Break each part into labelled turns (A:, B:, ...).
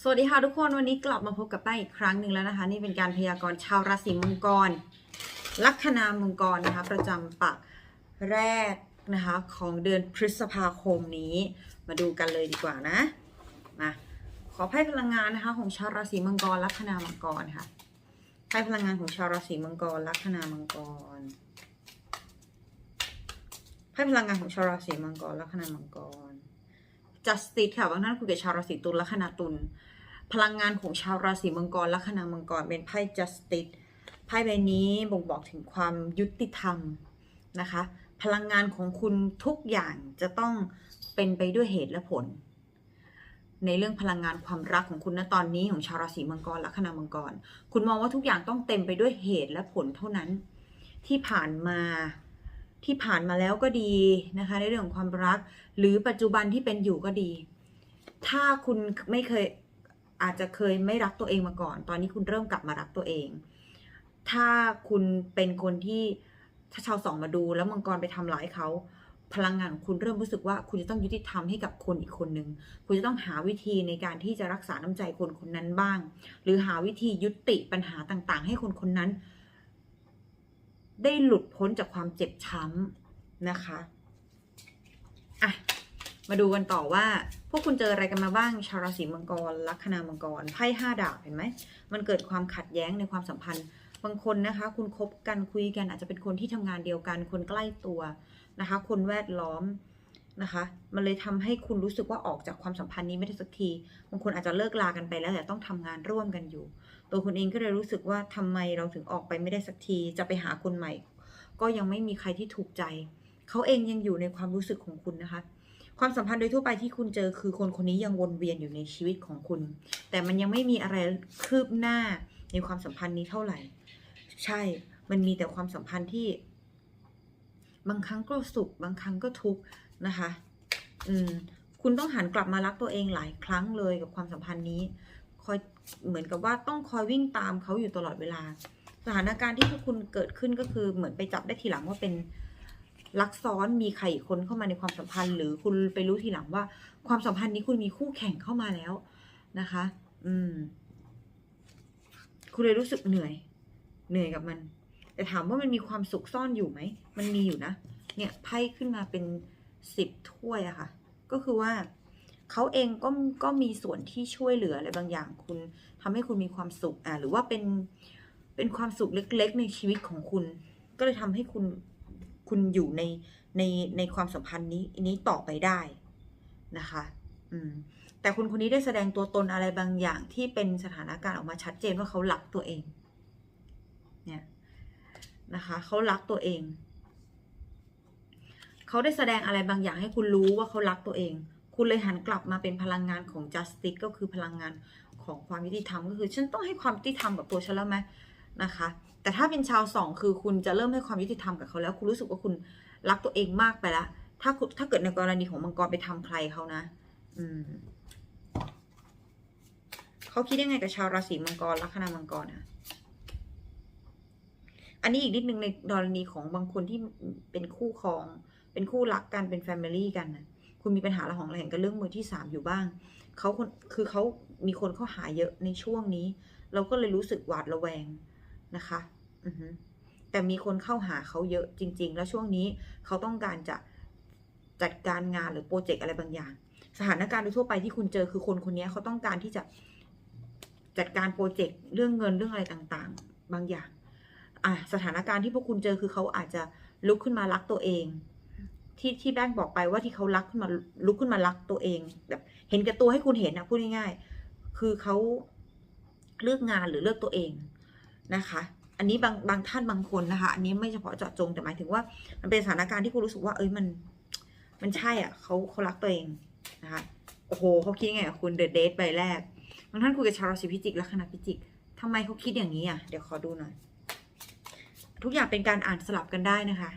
A: สวัสดีค่ะทุกคนวันนี้กลับมาพบกับแป้งอีกครั้งหนึ่งแล้วนะคะ นี่เป็นการพยากรณ์ชาวราศีมังกร ลัคนามังกรนะคะ ประจำปักแรกนะคะ ของเดือนพฤษภาคมนี้ มาดูกันเลยดีกว่านะมาขอไพ่พลังงานนะคะ ของชาวราศีมังกร ลัคนามังกรค่ะไพ่พลังงานของชาวราศีมังกร ลัคนามังกรไพ่พลังงานของชาวราศีมังกร ลัคนามังกร justice ค่ะบางท่านคุยกับชาวราศีตุลลัคนาตุลพลังงานของชาวราศีมังกรลัคนามังกรเป็นไพ่ justice ไพ่ใบนี้บ่งบอกถึงความยุติธรรมนะคะ พลังงานของคุณทุกอย่างจะต้องเป็นไปด้วยเหตุและผล ในเรื่องพลังงานความรักของคุณณตอนนี้ของชาวราศีมังกรลัคนามังกร คุณมองว่าทุกอย่างต้องเต็มไปด้วยเหตุและผลเท่านั้น ที่ผ่านมา ที่ผ่านมาแล้วก็ดีนะคะ ในเรื่องของความรัก หรือปัจจุบันที่เป็นอยู่ก็ดี ถ้าคุณไม่เคยอาจจะเคยไม่รักตัวเองมาก่อน ตอนนี้คุณเริ่มกลับมารักตัวเอง ถ้าคุณเป็นคนที่ถ้าชาวสองมาดูแล้วมังกรไปทำร้ายเขาพลังงานของคุณเริ่มรู้สึกว่าคุณจะต้องยุติธรรมให้กับคนอีกคนหนึ่งคุณจะต้องหาวิธีในการที่จะรักษาน้ำใจคนคนนั้นบ้าง หรือหาวิธียุติปัญหาต่างๆ ให้คนคนนั้น ได้หลุดพ้นจากความเจ็บช้ำนะคะอะมาดูกันต่อว่า พวกคุณเจออะไรกันมาบ้างชาวราศีมังกรลัคนามังกรไพ่ห้าดาบเห็นไหมมันเกิดความขัดแย้งในความสัมพันธ์ บางคนนะคะ คุณคบกันคุยกันอาจจะเป็นคนที่ทำงานเดียวกัน คนใกล้ตัวนะคะ คนแวดล้อม นะคะ มันเลยทำให้คุณรู้สึกว่าออกจากความสัมพันธ์นี้ไม่ได้สักที บางคนอาจจะเลิกลากันไปแล้วแต่ต้องทำงานร่วมกันอยู่ ตัวคุณเองก็เลยรู้สึกว่าทำไมเราถึงออกไปไม่ได้สักที จะไปหาคนใหม่ ก็ยังไม่มีใครที่ถูกใจ เขาเองยังอยู่ในความรู้สึกของคุณนะคะ ความสัมพันธ์โดยทั่วไปที่คุณเจอคือคนคนนี้ยังวนเวียนอยู่ในชีวิตของคุณ แต่มันยังไม่มีอะไรคืบหน้าในความสัมพันธ์นี้เท่าไหร่ ใช่ มันมีแต่ความสัมพันธ์ที่ บางครั้งก็สุข บางครั้งก็ทุกข์ นะคะ อืม คุณต้องหันกลับมารักตัวเองหลายครั้งเลยกับความสัมพันธ์นี้ คอยเหมือนกับว่าต้องคอยวิ่งตามเขาอยู่ตลอดเวลา สถานการณ์ที่พวกคุณเกิดขึ้นก็คือเหมือนไปจับได้ทีหลังว่าเป็นลักซ้อนมีใครอีกคนเข้ามาในความสัมพันธ์ หรือคุณไปรู้ทีหลังว่า ความสัมพันธ์นี้คุณมีคู่แข่งเข้ามาแล้วนะคะ อืม คุณเลยรู้สึกเหนื่อย เหนื่อยกับมัน แต่ถามว่ามันมีความสุขซ่อนอยู่ไหม มันมีอยู่นะ เนี่ยไพ่ขึ้นมาเป็น สิบถ้วยอะค่ะ ก็คือว่าเขาเองก็ก็มีส่วนที่ช่วยเหลืออะไรบางอย่าง คุณทำให้คุณมีความสุขอ่าหรือว่าเป็นเป็นความสุขเล็ก ๆ ในชีวิตของคุณ ก็เลยทำให้คุณคุณอยู่ในในในความสัมพันธ์นี้นี้ต่อไปได้นะคะ อืมแต่คุณคนนี้ได้แสดงตัวตนอะไรบางอย่างที่เป็นสถานการณ์ออกมาชัดเจนว่าเขารักตัวเอง เนี่ยนะคะเขารักตัวเอง เขาได้แสดงอะไรบางอย่างให้คุณรู้ว่าเขารักตัวเอง คุณเลยหันกลับมาเป็นพลังงานของ justice ก็คือพลังงานของความยุติธรรมก็คือ ฉันต้องให้ความยุติธรรมกับตัวฉันแล้วไหมนะคะ แต่ถ้าเป็นชาวสองคือคุณจะเริ่มให้ความยุติธรรมกับเขาแล้ว คุณรู้สึกว่าคุณรักตัวเองมากไปแล้วถ้าถ้าเกิดในกรณีของมังกรไปทำใครเขานะ อืมเขาคิดยังไงกับชาวราศีมังกรลัคนามังกรอะอันนี้อีกนิดนึงในกรณีของบางคนที่เป็นคู่ครอง เป็นคู่รักกันเป็นแฟมิลี่กันนะคุณมีปัญหาระหองระแหงกันเรื่องมือที่สามอยู่บ้างเขาคนคือเขามีคนเข้าหาเยอะในช่วงนี้ เราก็เลยรู้สึกหวาดระแวงนะคะอือฮึแต่มีคนเข้าหาเขาเยอะจริง ๆ แล้วช่วงนี้เขาต้องการจะจัดการงานหรือโปรเจกต์อะไรบางอย่าง สถานการณ์โดยทั่วไปที่คุณเจอคือคนคนนี้เขาต้องการที่จะจัดการโปรเจกต์เรื่องเงินเรื่องอะไรต่างๆ บางอย่างอะสถานการณ์ที่พวกคุณเจอคือเขาอาจจะลุกขึ้นมารักตัวเอง ที่ที่แบงค์บอกไปว่าที่เขารักขึ้นมาลุกขึ้นมารักตัวเอง แบบ เห็นแก่ตัวให้คุณเห็นนะพูดง่ายๆคือเขาเลือกงานหรือเลือกตัวเองนะคะ อันนี้บางบางท่านบางคนนะคะ อันนี้ไม่เฉพาะเจาะจงแต่หมายถึงว่า มันเป็นสถานการณ์ที่คุณรู้สึกว่าเอ้ยมัน มันใช่อะเขาเขารักตัวเองนะคะโอ้โหเขาคิดไงคุณเดอะเดทใบแรกบางท่านคุยกับชาวราศีพิจิกลัคนาพิจิกทำไมเขาคิดอย่างนี้อะ เดี๋ยวขอดูหน่อย ทุกอย่างเป็นการอ่านสลับกันได้นะคะ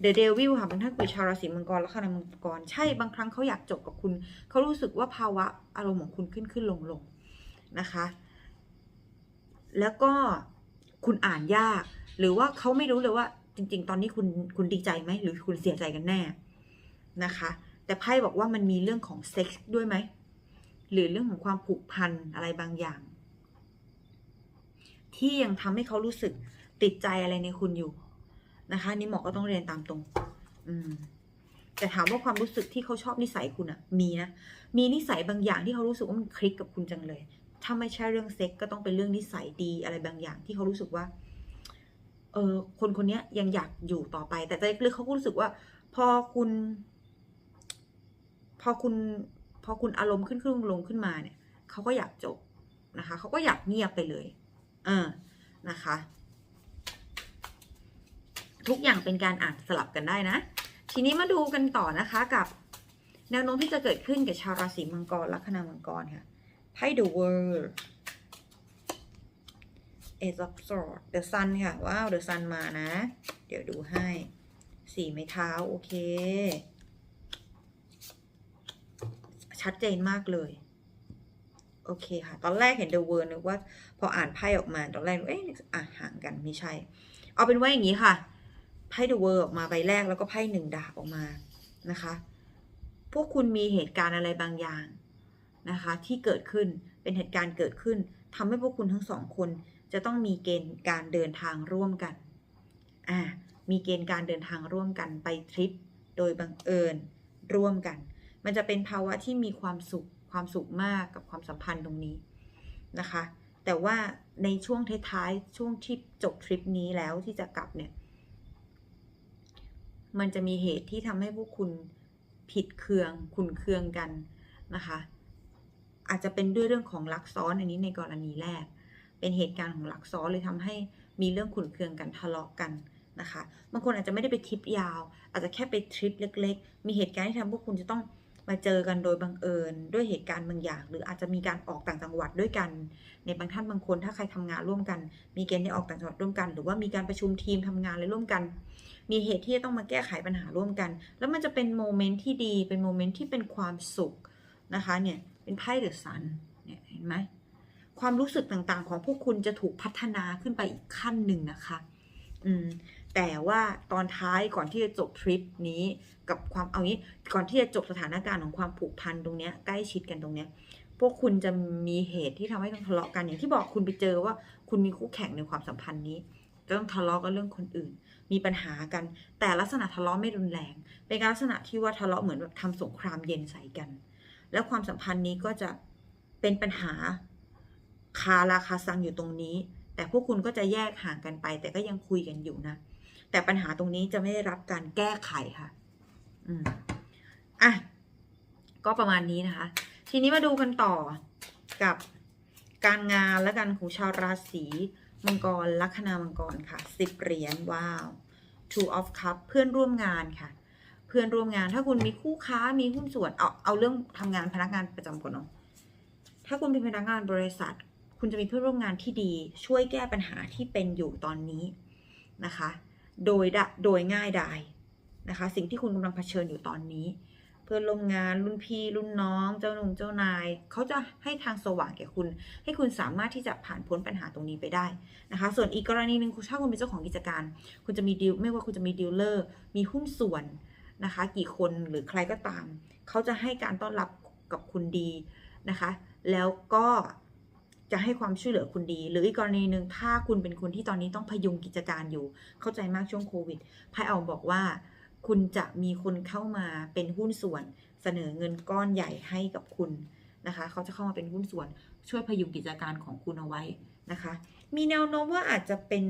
A: เดอะเดวิลค่ะบางท่านคุยชาวราศีมังกรแลัคนามังกร ใช่บางครั้งเขาอยากจบกับคุณ เขารู้สึกว่าภาวะอารมณ์ของคุณขึ้นขึ้นลงลงนะคะ แล้วก็คุณอ่านยาก หรือว่าเขาไม่รู้เลยว่า จริง ๆ ตอนนี้คุณคุณดีใจไหมหรือคุณเสียใจกันแน่นะคะ แต่ไพ่บอกว่ามันมีเรื่องของเซ็กส์ด้วยไหมหรือเรื่องของความผูกพันอะไรบางอย่าง ที่ยังทำให้เขารู้สึกติดใจอะไรในคุณอยู่ นะคะนี่หมอก็ต้องเรียนตามตรง อืม แต่ถามว่าความรู้สึกที่เขาชอบนิสัยคุณอะมีนะ มีนิสัยบางอย่างที่เขารู้สึกว่ามันคลิกกับคุณจังเลย ถ้าไม่ใช่เรื่องเซ็กก็ต้องเป็นเรื่องนิสัยดีอะไรบางอย่างที่เขารู้สึกว่า เออคนคนนี้ยังอยากอยู่ต่อไป แต่ใจลึกเขาก็รู้สึกว่า พอคุณ พอคุณ พอคุณอารมณ์ขึ้นขึ้นลงขึ้นมาเนี่ยเขาก็อยากจบนะคะเขาก็อยากเงียบไปเลย เออนะคะ ทุกอย่างเป็นการอ่านสลับกันได้นะ ทีนี้มาดูกันต่อนะคะกับแนวโน้มที่จะเกิดขึ้นกับชาวราศีมังกรลัคนามังกรค่ะไพ่ The World Ace of Swords The Sun ค่ะ ว้าว The Sun มานะ เดี๋ยวดูให้สี่ไม้เท้า โอเค ชัดเจนมากเลย โอเคค่ะ ตอนแรกเห็น The World นึกว่าพออ่านไพ่ออกมา ตอนแรกนึกเอ๊ะอะห่างกัน ไม่ใช่ เอาเป็นว่าอย่างนี้ค่ะ ไพ่ The World ออกมาใบแรกแล้วก็ไพ่หนึ่งดาบออกมานะคะ พวกคุณมีเหตุการณ์อะไรบางอย่างนะคะ ที่เกิดขึ้นเป็นเหตุการณ์เกิดขึ้นทำให้พวกคุณทั้งสองคน จะต้องมีเกณฑ์การเดินทางร่วมกันอ่ามีเกณฑ์การเดินทางร่วมกันไปทริป โดยบังเอิญร่วมกัน มันจะเป็นภาวะที่มีความสุขความสุขมากกับความสัมพันธ์ตรงนี้นะคะ แต่ว่าในช่วงท้ายๆช่วงที่จบทริปนี้แล้วที่จะกลับเนี่ย มันจะมีเหตุที่ทำให้พวกคุณผิดเคืองขุนเคืองกันนะคะ อาจจะเป็นด้วยเรื่องของลักซ้อนอันนี้ในกรณีแรก เป็นเหตุการณ์ของลักซ้อนเลยทำให้มีเรื่องขุนเคืองกันทะเลาะกันนะคะบางคนอาจจะไม่ได้ไปทริปยาว อาจจะแค่ไปทริปเล็ก ๆ มีเหตุการณ์ที่ทำพวกคุณจะต้อง มาเจอกันโดยบังเอิญด้วยเหตุการณ์บางอย่าง หรืออาจจะมีการออกต่างจังหวัดด้วยกัน ในบางท่านบางคนถ้าใครทำงานร่วมกัน มีเกณฑ์ได้ออกต่างจังหวัดร่วมกัน หรือว่ามีการประชุมทีมทำงานอะไรร่วมกัน มีเหตุที่จะต้องมาแก้ไขปัญหาร่วมกัน แล้วมันจะเป็นโมเมนต์ที่ดีเป็นโมเมนต์ที่เป็นความสุขนะคะเนี่ยเป็นไพ่เดอะซันเนี่ยเห็นไหมความรู้สึกต่างๆ ของพวกคุณจะถูกพัฒนาขึ้นไปอีกขั้นหนึ่งนะคะ อืม แต่ว่าตอนท้ายก่อนที่จะจบทริปนี้กับความเอางี้ก่อนที่จะจบสถานการณ์ของความผูกพันตรงเนี้ยใกล้ชิดกันตรงเนี้ยพวกคุณจะมีเหตุที่ทำให้ต้องทะเลาะกันอย่างที่บอกคุณไปเจอว่า คุณมีคู่แข่งในความสัมพันธ์นี้จะต้องทะเลาะกันเรื่องคนอื่น มีปัญหากัน แต่ลักษณะทะเลาะไม่รุนแรง เป็นลักษณะที่ว่าทะเลาะเหมือนแบบทำสงครามเย็นใส่กัน แล้วความสัมพันธ์นี้ก็จะเป็นปัญหาคาราคาซังอยู่ตรงนี้ แต่พวกคุณก็จะแยกห่างกันไป แต่ก็ยังคุยกันอยู่นะ แต่ปัญหาตรงนี้จะไม่ได้รับการแก้ไขค่ะ อืมอะ ก็ประมาณนี้นะคะ ทีนี้มาดูกันต่อกับการงานและกันของชาวราศีมังกรลัคนามังกรค่ะสิบเหรียญว้าว two of cup เพื่อนร่วมงานค่ะ เพื่อนร่วมงานถ้าคุณมีคู่ค้ามีหุ้นส่วนเอาเอาเรื่องทำงานพนักงานประจำคนเนาะถ้าคุณเป็นพนักงานบริษัท คุณจะมีเพื่อนร่วมงานที่ดี ช่วยแก้ปัญหาที่เป็นอยู่ตอนนี้นะคะ โดยดะโดยง่ายดายนะคะ สิ่งที่คุณกำลังเผชิญอยู่ตอนนี้ เพื่อนร่วมงานรุ่นพี่รุ่นน้องเจ้าหนุ่มเจ้านายเขาจะให้ทางสว่างแก่คุณ ให้คุณสามารถที่จะผ่านพ้นปัญหาตรงนี้ไปได้นะคะ ส่วนอีกกรณีหนึ่งคุณถ้าคุณเป็นเจ้าของกิจการ คุณจะมีดีลไม่ว่าคุณจะมีดีลเลอร์มีหุ้นส่วนนะคะ กี่คนหรือใครก็ตามเขาจะให้การต้อนรับกับคุณดีนะคะ แล้วก็ จะให้ความช่วยเหลือคุณดี หรืออีกกรณีหนึ่งถ้าคุณเป็นคนที่ตอนนี้ต้องพยุงกิจการอยู่ เข้าใจมากช่วงโควิดไพ่เอาบอกว่า คุณจะมีคนเข้ามาเป็นหุ้นส่วน เสนอเงินก้อนใหญ่ให้กับคุณนะคะ เขาจะเข้ามาเป็นหุ้นส่วน ช่วยพยุงกิจการของคุณเอาไว้นะคะ มีแนวโน้มว่าอาจจะเป็น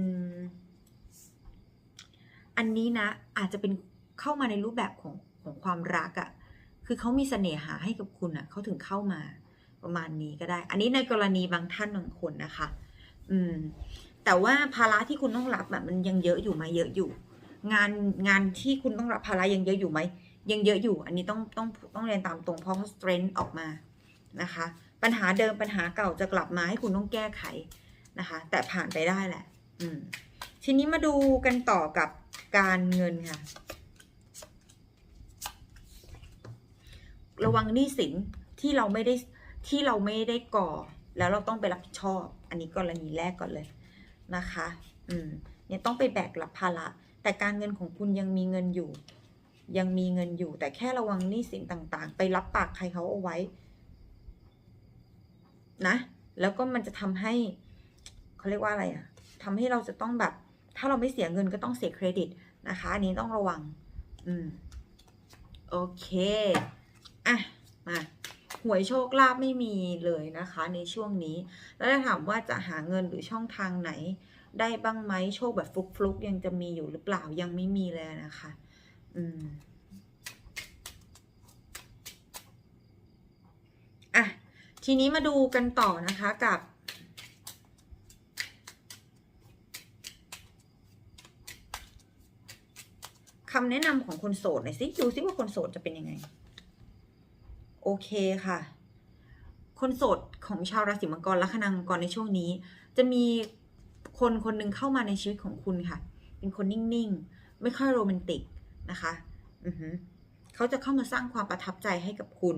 A: อันนี้นะ อาจจะเป็นเข้ามาในรูปแบบของของความรักอะ่ะคือเขามีเสน่หาให้กับคุณอะ่ะเขาถึงเข้ามา ประมาณนี้ก็ได้ อันนี้ในกรณีบางท่านบางคนนะคะ อืม แต่ว่าภาระที่คุณต้องรับแบบมันยังเยอะอยู่ไหมเยอะอยู่ งานงานที่คุณต้องรับภาระยังเยอะอยู่ไหมยังเยอะอยู่ อันนี้ต้องต้องต้องเรียนตามตรงเพราะ strength ออกมานะคะ ปัญหาเดิมปัญหาเก่าจะกลับมาให้คุณต้องแก้ไขนะคะ แต่ผ่านไปได้แหละ อืม ทีนี้มาดูกันต่อกับการเงินค่ะ ระวังหนี้สินที่เราไม่ได้ ที่เราไม่ได้ก่อ แล้วเราต้องไปรับผิดชอบ อันนี้กรณีแรกก่อนเลยนะคะ อืม เนี่ยต้องไปแบกรับภาระ แต่การเงินของคุณยังมีเงินอยู่ ยังมีเงินอยู่ แต่แค่ระวังหนี้สินต่างๆ ไปรับปากใครเขาเอาไว้ นะ แล้วก็มันจะทำให้เขาเรียกว่าอะไรอะทำให้เราจะต้องแบบ ถ้าเราไม่เสียเงินก็ต้องเสียเครดิตนะคะ อันนี้ต้องระวัง อืม โอเค อะ มา หวยโชคลาภไม่มีเลยนะคะ ในช่วงนี้ แล้วถ้าถามว่าจะหาเงินหรือช่องทางไหน ได้บ้างไหมโชคแบบฟลุกๆยังจะมีอยู่หรือเปล่ายังไม่มีเลยนะคะ อืมอะทีนี้มาดูกันต่อนะคะกับคำแนะนำของคนโสดหน่อยสิดูซิว่าคนโสดจะเป็นยังไง โอเคค่ะ คนโสดของชาวราศีมังกรและคณามังกรในช่วงนี้ จะมีคนคนหนึ่งเข้ามาในชีวิตของคุณค่ะ เป็นคนนิ่งๆ ไม่ค่อยโรแมนติกนะคะอือหือเขาจะเข้ามาสร้างความประทับใจให้กับคุณ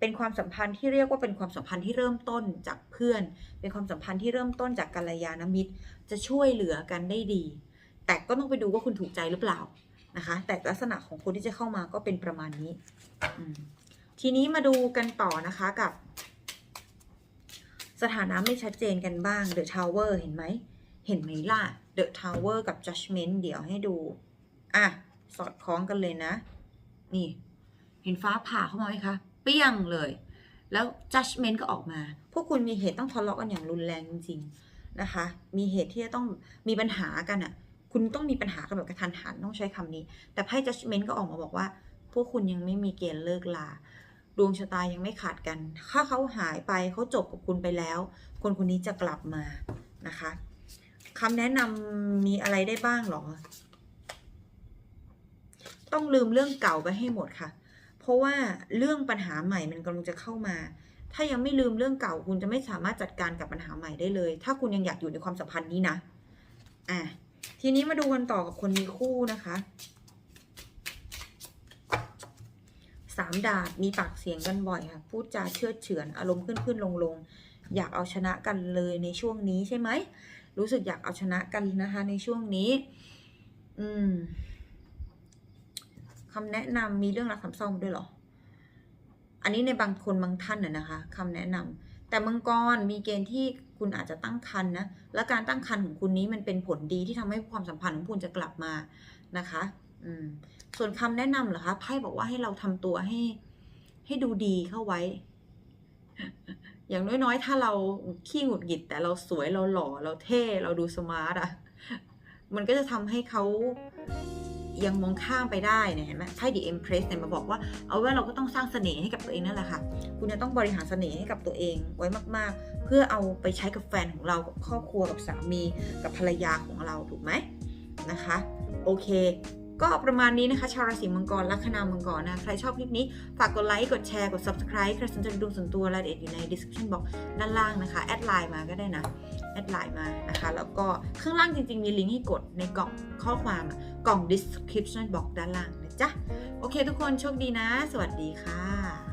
A: เป็นความสัมพันธ์ที่เรียกว่าเป็นความสัมพันธ์ที่เริ่มต้นจากเพื่อน เป็นความสัมพันธ์ที่เริ่มต้นจากกัลยาณมิตร จะช่วยเหลือกันได้ดี แต่ก็ต้องไปดูว่าคุณถูกใจหรือเปล่านะคะ แต่ลักษณะของคนที่จะเข้ามาก็เป็นประมาณนี้อืม ทีนี้มาดูกันต่อนะคะกับ สถานะไม่ชัดเจนกันบ้าง The Tower เห็นไหม เห็นไหมล่ะ The Tower กับ Judgment เดี๋ยวให้ดู อะ สอดคล้องกันเลยนะ นี่ เห็นฟ้าผ่าเข้ามาไหมคะ เปี้ยงเลย แล้ว judgment ก็ออกมา พวกคุณมีเหตุต้องทะเลาะกันอย่างรุนแรงจริงๆนะคะ มีเหตุที่จะต้องมีปัญหากันอะ่ะคุณต้องมีปัญหากันแบบกระทันหันต้องใช้คำนี้ แต่ไพ่ judgment ก็ออกมาบอกว่า พวกคุณยังไม่มีเกณฑ์เลิกลา ดวงชะตายังไม่ขาดกัน ถ้าเขาหายไปเขาจบกับคุณไปแล้ว คนคนนี้จะกลับมานะคะคำแนะนำมีอะไรได้บ้างหรอ ต้องลืมเรื่องเก่าไปให้หมดค่ะ เพราะว่าเรื่องปัญหาใหม่มันกำลังจะเข้ามา ถ้ายังไม่ลืมเรื่องเก่าคุณจะไม่สามารถจัดการกับปัญหาใหม่ได้เลย ถ้าคุณยังอยากอยู่ในความสัมพันธ์นี้นะ อะ ทีนี้มาดูกันต่อกับคนมีคู่นะคะ สามดาบมีปากเสียงกันบ่อยค่ะ พูดจาเชื่อเฉือนอารมณ์ขึ้นขึ้นลงลงอยากเอาชนะกันเลยในช่วงนี้ใช่ไหม รู้สึกอยากเอาชนะกันนะคะในช่วงนี้ อืมคำแนะนำมีเรื่องรักสามเศร้ามด้วยหรอ อันนี้ในบางคนบางท่านน่ะนะคะคำแนะนำแต่มังกรมีเกณฑ์ที่คุณอาจจะตั้งครรภ์นะ และการตั้งครรภ์ของคุณนี้มันเป็นผลดีที่ทำให้ความสัมพันธ์ของคุณจะกลับมานะคะ อืม ส่วนคำแนะนำเหรอคะไพ่บอกว่าให้เราทำตัวให้ให้ดูดีเข้าไว้ อย่างน้อยๆ ถ้าเราขี้หงุดหงิด แต่เราสวยเราหล่อเราเท่เราดูสมาร์ทอะมันก็จะทำให้เขายังมองข้ามไปได้เนี่ยเห็นไหมไพ่ดีเอ็มเพรสเนี่ยมาบอกว่าเอาว่าเราก็ต้องสร้างเสน่ห์ให้กับตัวเองนั่นแหละค่ะ คุณจะต้องบริหารเสน่ห์ให้กับตัวเองไว้มาก ๆ เพื่อเอาไปใช้กับแฟนของเรากับครอบครัวกับสามีกับภรรยาของเราถูกไหมนะคะ โอเค ก็ประมาณนี้นะคะ ชาวราศีมังกรลัคนามังกรนะ ใครชอบคลิปนี้ ฝากกดไลค์กดแชร์กด subscribe ใครสนใจดูส่วนตัวรายละเอียดอยู่ใน description box ด้านล่างนะคะ แอดไลน์มาก็ได้นะ แอดไลน์มานะคะ แล้วก็ข้างล่างจริง ๆ มีลิงก์ให้กดในกล่องข้อความกล่อง description box ด้านล่างนะจ๊ะ โอเคทุกคนโชคดีนะ สวัสดีค่ะ